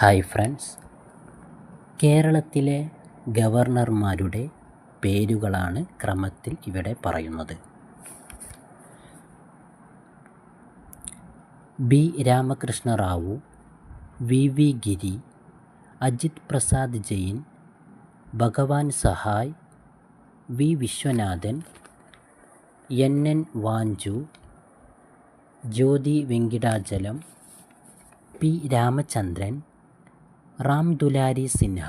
Hi friends. കേരളത്തിലെ ഗവർണർമാരുടെ പേരുകളാണ് ക്രമത്തിൽ ഇവിടെ പറയുന്നത്. B. Ramakrishna Rao V. V. Giri Ajit Prasad Jain Bhagwan Sahay V. Viswanathan N. N. Wanchoo Jyoti Venkatachalam P. Ramachandran Ram Dulari Sinha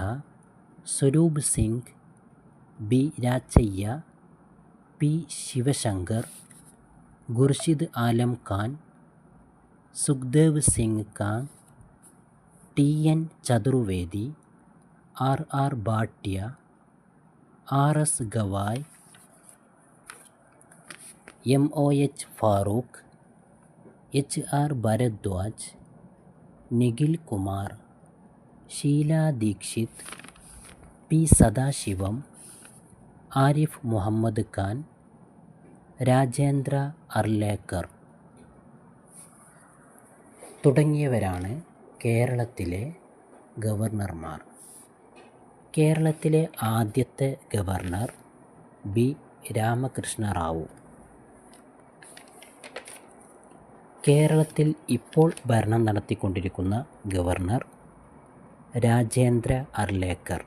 Swaroop Singh B Rachaiah P Shivshankar Khurshid Alam Khan Sukhdev Singh Kang T N Chaturvedi R R Bhatia R S Gavai M O H Farooq H R Bhardwaj Nikhil Kumar Sheila Dikshit P Sathasivam Arif Mohammed Khan Rajendra Arlekar തുടങ്ങിയവരാണ് കേരളത്തിലെ ഗവർണർമാർ. കേരളത്തിലെ ആദ്യത്തെ governor B Ramakrishna Rao. കേരളത്തിൽ ഇപ്പോൾ ഭരണം നടത്തിക്കൊണ്ടിരിക്കുന്ന governor Rajendra Arlekar.